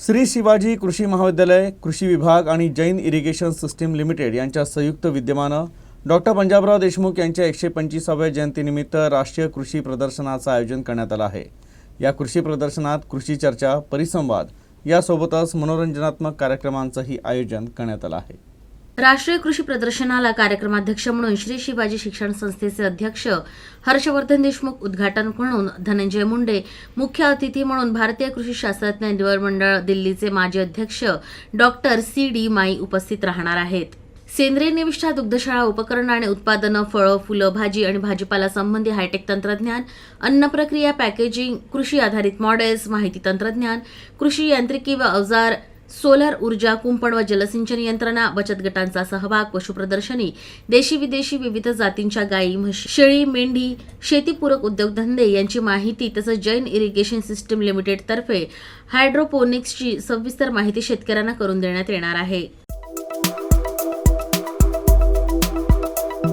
श्री शिवाजी कृषी महाविद्यालय कृषी विभाग आणि जैन इरिगेशन सिस्टीम लिमिटेड यांच्या संयुक्त विद्यमानं डॉक्टर पंजाबराव देशमुख यांच्या एकशे पंचवीसाव्या जयंतीनिमित्त राष्ट्रीय कृषी प्रदर्शनाचं आयोजन करण्यात आलं आहे. या कृषी प्रदर्शनात कृषी चर्चा परिसंवाद यासोबतच मनोरंजनात्मक कार्यक्रमांचंही आयोजन करण्यात आलं आहे. राष्ट्रीय कृषी प्रदर्शनाला कार्यक्रमाध्यक्ष म्हणून श्री शिवाजी शिक्षण संस्थेचे अध्यक्ष हर्षवर्धन देशमुख उद्घाटन म्हणून धनंजय मुंडे मुख्य अतिथी म्हणून भारतीय कृषी शास्त्रज्ञ निवड मंडळ दिल्लीचे माजी अध्यक्ष डॉक्टर सी डी माई उपस्थित राहणार आहेत. सेंद्रिय निविष्ठा दुग्धशाळा उपकरण आणि उत्पादनं फळं फुलं भाजी आणि भाजीपाला संबंधी हायटेक तंत्रज्ञान अन्न प्रक्रिया पॅकेजिंग कृषी आधारित मॉडेल्स माहिती तंत्रज्ञान कृषी यांत्रिकी व अवजार सोलर ऊर्जा कुंपण व जलसिंचन यंत्रणा बचत गटांचा सहभाग पशुप्रदर्शनी देशी विदेशी विविध जातींच्या गायी म्हशी शेळी मेंढी शेतीपूरक उद्योगधंदे यांची माहिती तसंच जैन इरिगेशन सिस्टीम लिमिटेडतर्फे हायड्रोपोनिक्सची सविस्तर माहिती शेतकऱ्यांना करून देण्यात येणार आहे.